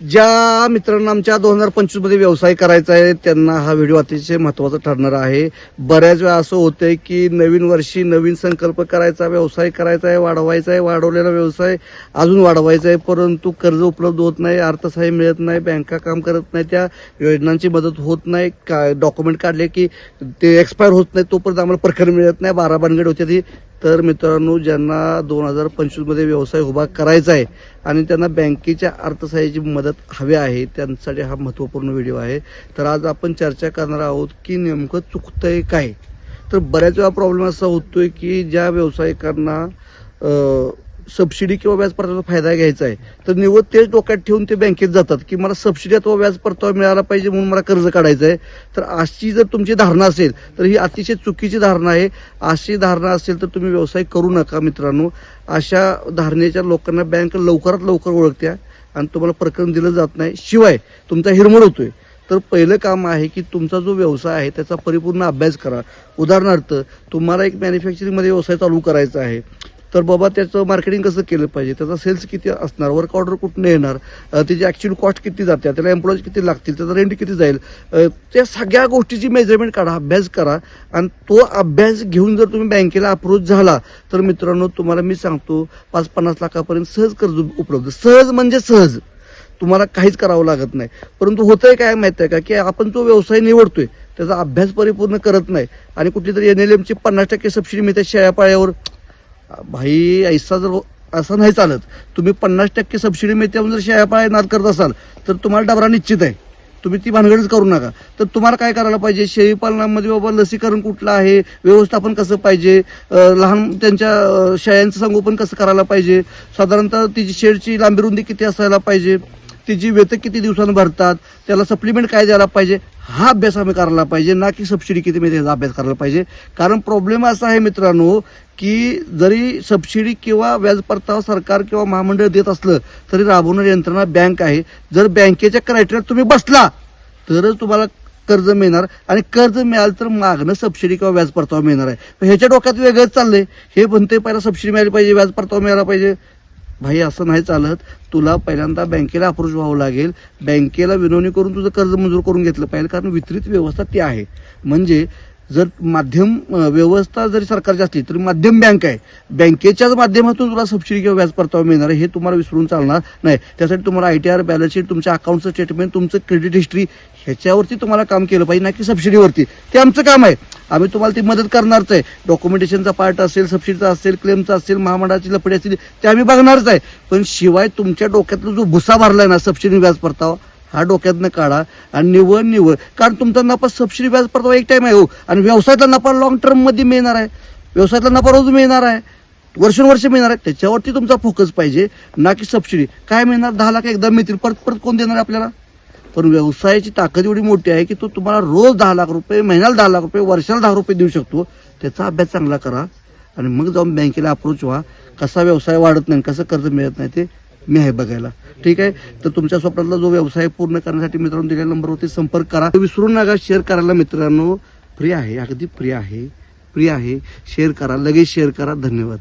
ज्या मित्रांना आमच्या दोन हजार पंचवीसमध्ये व्यवसाय करायचा आहे त्यांना हा व्हिडिओ अतिशय महत्त्वाचा ठरणार आहे. बऱ्याच वेळा असं होतंय की नवीन वर्षी नवीन संकल्प करायचा व्यवसाय करायचा आहे वाढवायचा आहे वाढवलेला व्यवसाय अजून वाढवायचा आहे परंतु कर्ज उपलब्ध होत नाही अर्थसहाय्य मिळत नाही बँका काम करत नाही त्या योजनांची मदत होत नाही. का डॉक्युमेंट काढले की ते एक्सपायर होत नाही तोपर्यंत आम्हाला प्रखर मिळत नाही बारा भानगड होते ती तर मित्रांनो ज्यांना दोन हजार पंचवीसमध्ये व्यवसाय उभा करायचा आहे आणि त्यांना बँकेच्या अर्थसहाय्याची मदत हवी आहे त्यांच्यासाठी हा महत्त्वपूर्ण व्हिडिओ आहे. तर आज आपण चर्चा करणार आहोत की नेमकं चुकतंय काय? तर बऱ्याच वेळा प्रॉब्लेम असा होतोय की ज्या व्यावसायिकांना सबसिडी किंवा व्याज परताव्याचा फायदा घ्यायचा आहे. तर निवड तेच डोक्यात ठेवून ते बँकेत जातात की मला सबसिडी अथवा व्याज परतावा मिळाला पाहिजे म्हणून मला कर्ज काढायचं आहे. तर अशी जर तुमची धारणा असेल तर ही अतिशय चुकीची धारणा आहे. अशी धारणा असेल तर तुम्ही व्यवसाय करू नका मित्रांनो. अशा धारणेच्या लोकांना बँक लवकरात लवकर ओळखत्या आणि तुम्हाला प्रकरण दिलं जात नाही. शिवाय तुमचा हिरमळ होतोय. तर पहिलं काम आहे की तुमचा जो व्यवसाय आहे त्याचा परिपूर्ण अभ्यास करा. उदाहरणार्थ तुम्हाला एक मॅन्युफॅक्चरिंगमध्ये व्यवसाय चालू करायचा आहे. तर बाबा त्याचं मार्केटिंग कसं केलं पाहिजे? त्याचा सेल्स किती असणार? वर्क ऑर्डर कुठून येणार? त्याची ॲक्च्युअल कॉस्ट किती जाते? त्याला एम्प्लॉईज किती लागतील? त्याचा रेंट किती जाईल? त्या सगळ्या गोष्टीची मेजरमेंट काढा अभ्यास करा आणि तो अभ्यास घेऊन जर तुम्ही बँकेला अप्रोच झाला तर मित्रांनो तुम्हाला मी सांगतो पाच पन्नास लाखापर्यंत सहज कर्ज उपलब्ध. सहज म्हणजे सहज. तुम्हाला काहीच करावं लागत नाही. परंतु होतंय काय माहिती आहे का? की आपण जो व्यवसाय निवडतोय त्याचा अभ्यास परिपूर्ण करत नाही. आणि कुठली तरी एन एल एमची पन्नास टक्के सबसिडी मिळते शेळ्यापाळ्यावर. भाई ऐसा जर हो- असं नाही चालत. तुम्ही पन्नास टक्के सबसिडी मिळते जर जर शेळ्यापाळ्या नाद करत असाल तर तुम्हाला डबरा निश्चित आहे. तुम्ही ती भानगडच करू नका. तर तुम्हाला काय करायला पाहिजे? शेळीपालनामध्ये बाबा लसीकरण कुठलं आहे? व्यवस्थापन कसं पाहिजे? लहान त्यांच्या शेळ्यांचं संगोपन कसं करायला पाहिजे? साधारणतः तिची शेडची लांबी रुंदी किती असायला पाहिजे? त्याची वेतन किती दिवसानं भरतात त्याला सप्लिमेंट काय द्यायला पाहिजे हा अभ्यास आम्ही करायला पाहिजे ना की सबसिडी किती मिळते याचा अभ्यास करायला पाहिजे. कारण प्रॉब्लेम असा आहे मित्रांनो की जरी सबसिडी किंवा व्याज परतावा सरकार किंवा महामंडळ देत असलं तरी राबवणारी यंत्रणा बँक आहे. जर बँकेच्या क्रायटेरियात तुम्ही बसला तरच तुम्हाला कर्ज मिळणार आणि कर्ज मिळालं तर मागणं सबसिडी किंवा व्याज परतावा मिळणार आहे. पण ह्याच्या डोक्यात वेगळंच चाललंय. हे म्हणते पहिला सबसिडी मिळाली पाहिजे व्याज परतावा मिळाला पाहिजे. भाई असं नाही चालत. तुला पहिल्यांदा बँकेला अप्रोच व्हावं लागेल. बँकेला विनवणी करून तुझं कर्ज मंजूर करून घेतलं पाहिजे कारण वितरित व्यवस्था ती आहे. म्हणजे जर माध्यम व्यवस्था जरी सरकारची असली तरी माध्यम बँक आहे. बँकेच्याच माध्यमातून तुला सबसिडी किंवा व्याज परतावा मिळणार हे तुम्हाला विसरून चालणार नाही. त्यासाठी तुम्हाला I T R balance sheet तुमच्या अकाउंटचं स्टेटमेंट तुमचं क्रेडिट हिस्ट्री ह्याच्यावरती तुम्हाला काम केलं पाहिजे ना की सबसिडीवरती ते आमचं काम आहे. आम्ही तुम्हाला ती मदत करणारच आहे. डॉक्युमेंटेशनचा पार्ट असेल सबसिडीचा असेल क्लेमचा असेल महामंडळाची लपडी असतील ते आम्ही बघणारच आहे. पण शिवाय तुमच्या डोक्यातला जो भुसा भरलाय ना सबसिडी व्याज परतावा हा डोक्यातनं काढा आणि निवड निवड कारण तुमचा नफा सबसिडी व्याज परतावा एक टाइम आहे हो. आणि व्यवसायातला नफा लॉंग टर्ममध्ये मिळणार आहे. व्यवसायातला नफा रोज मिळणार आहे. वर्षानुवर्ष मिळणार आहे. त्याच्यावरती तुमचा फोकस पाहिजे. ना की सबसिडी काय मिळणार? दहा लाख एकदा मिळतील. परत परत कोण देणार आहे आपल्याला? पण व्यवसायाची ताकद एवढी मोठी आहे की तो तुम्हाला रोज दहा लाख रुपये महिन्याला दहा लाख रुपये वर्षाला दहा रुपये देऊ शकतो. त्याचा अभ्यास चांगला करा आणि मग जाऊन बँकेला अप्रोच व्हा. कसा व्यवसाय वाढत नाही कसं कर्ज मिळत नाही ते मी आहे बघायला. ठीक आहे? तर तुमच्या स्वप्नातला जो व्यवसाय पूर्ण करण्यासाठी मित्रांनो दिलेल्या नंबरवरती संपर्क करा. विसरू नका शेअर करायला मित्रांनो. फ्री आहे अगदी फ्री आहे. फ्री आहे. शेअर करा लगेच शेअर करा. धन्यवाद.